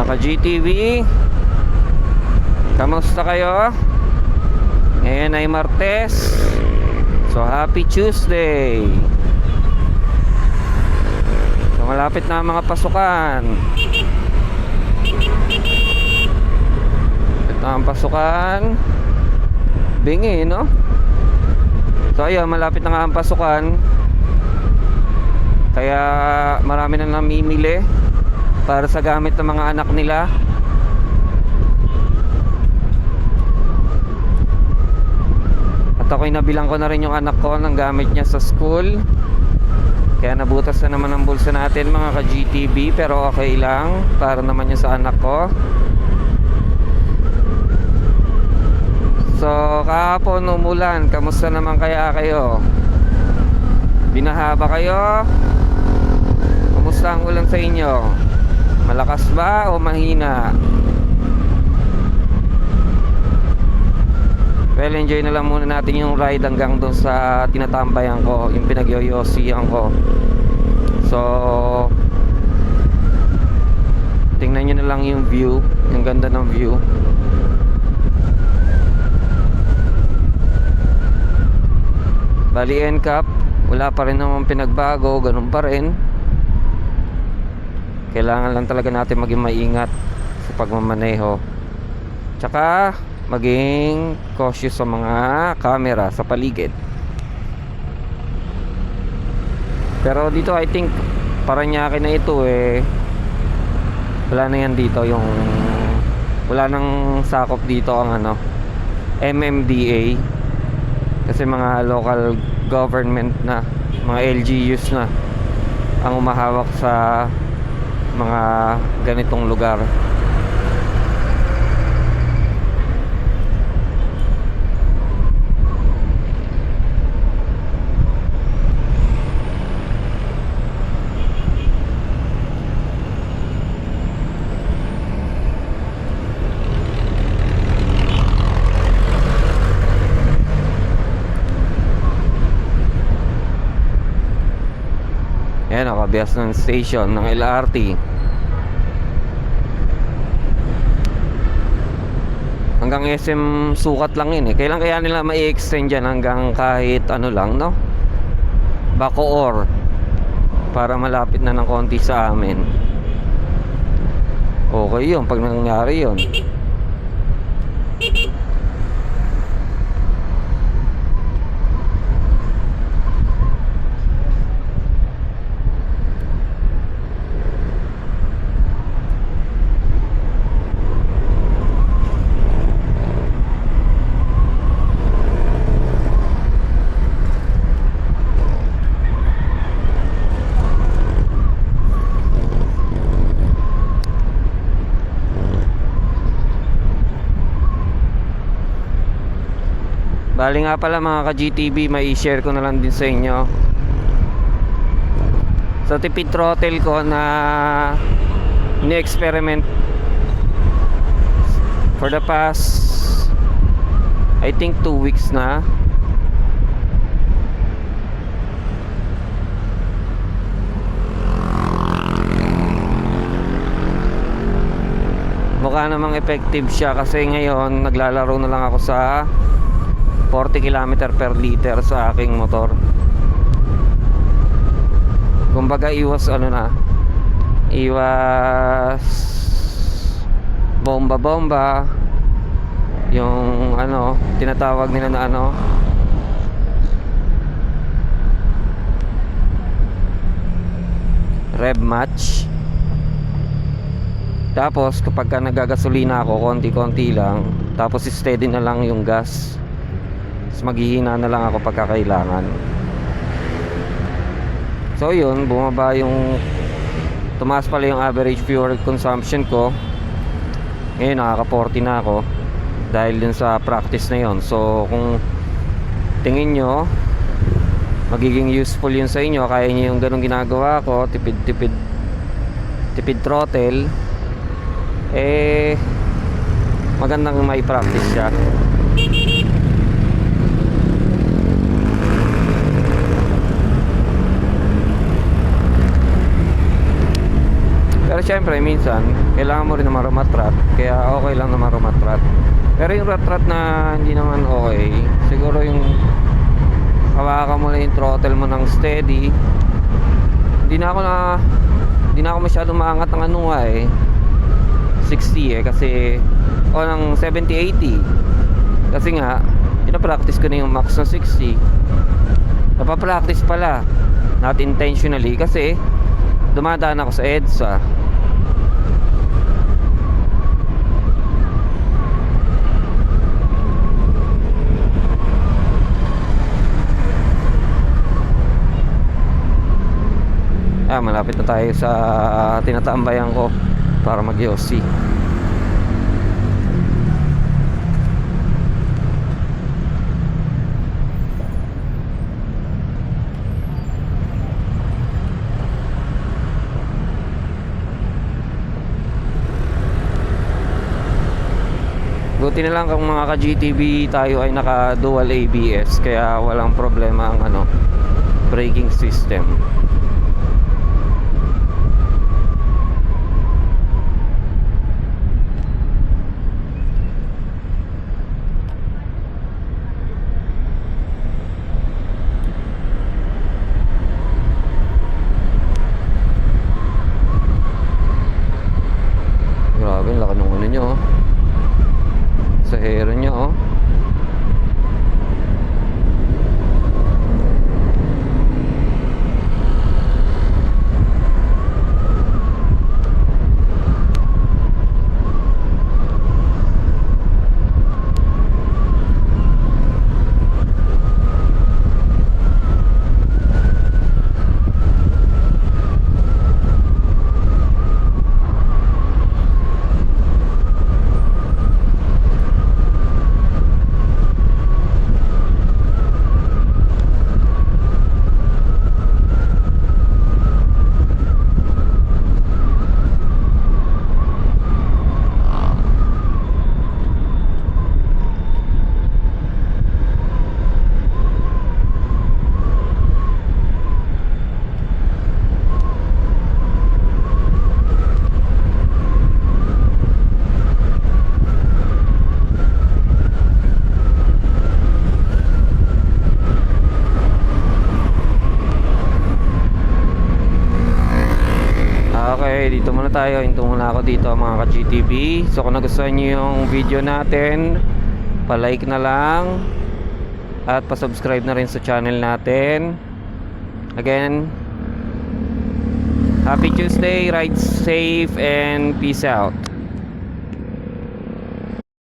Mga ka-GTV Kamusta kayo? Ngayon ay Martes. So happy Tuesday. So malapit na ang mga pasukan. Ito ang pasukan. Bingi no? So ayun malapit na nga ang pasukan. Kaya marami na namimili Para sa gamit ng mga anak nila At ako'y nabilang ko na rin yung anak ko ng gamit niya sa school. Kaya nabutas na naman ang bulsa natin mga ka-GTB pero okay lang para naman yun sa anak ko. So kahapon umulan, kamusta naman kaya kayo? Binaha ba kayo? Kamusta ang ulan sa inyo? Malakas ba o mahina? Well, enjoy na lang muna natin yung ride hanggang doon sa tinatambayan ko, yung pinagyoyosihan ko. So, tingnan nyo na lang yung view, yung ganda ng view. Bali NCAP, wala pa rin naman pinagbago, ganun pa rin. Kailangan lang talaga natin maging maingat sa pagmamaneho. Tsaka, maging cautious sa mga camera sa paligid. Pero dito I think Paranaque na ito eh wala na yan dito yung wala nang sakop dito ang ano MMDA kasi mga local government na mga LGUs na ang umahawak sa mga ganitong lugar Yan o, kabiyas ng station ng LRT. Hanggang SM sukat lang yun eh. Kailan kaya nila ma-extend yan hanggang kahit ano lang, no? Bacoor. Para malapit na ng konti sa amin. Okay yun, pag nangyari yun. Bali nga pala mga ka-GTV, may share ko na lang din sa inyo. Sa tipid throttle ko na ni-experiment for the past I think 2 weeks na. Mukha namang effective siya kasi ngayon naglalaro na lang ako sa 40 km per liter sa aking motor. Kumbaga iwas ano na iwas bomba bomba yung ano tinatawag nila na ano rev match. Tapos kapag ka nagagasolina ako konti-konti lang tapos steady na lang yung gas mas maghihina na lang ako pagkakailangan so yun bumaba yung tumaas pala yung average fuel consumption ko. Ngayon nakaka 40 na ako dahil dun sa practice na yon so kung tingin nyo magiging useful yun sa inyo kaya nyo yung ganong ginagawa ko tipid tipid tipid throttle eh magandang may practice siya Pero syempre, minsan, kailangan mo rin naman rumatrat. Kaya okay lang naman rumatrat. Pero yung ratrat na hindi naman okay, siguro yung hawakan mo lang yung throttle mo ng steady. Hindi na ako na hindi na ako masyadong maangat ng ano nga eh. 60 eh kasi o ng 70-80 kasi nga pinapractice ko na yung max ng 60 napapractice pala not intentionally kasi dumadaan ako sa EDSA ah malapit na tayo sa tinataambayan ko para mag Yossi Buti na lang kung mga ka-GTV tayo ay naka dual ABS kaya walang problema ang ano braking system. Grabe, ang laki ng ano nyo oh. Sa hero nyo oh. Okay, dito tayo. Hinto muna ako dito mga ka-GTV. So kung nagustuhan nyo yung video natin, palike na lang. At pasubscribe na rin sa channel natin. Again, Happy Tuesday, ride safe and peace out.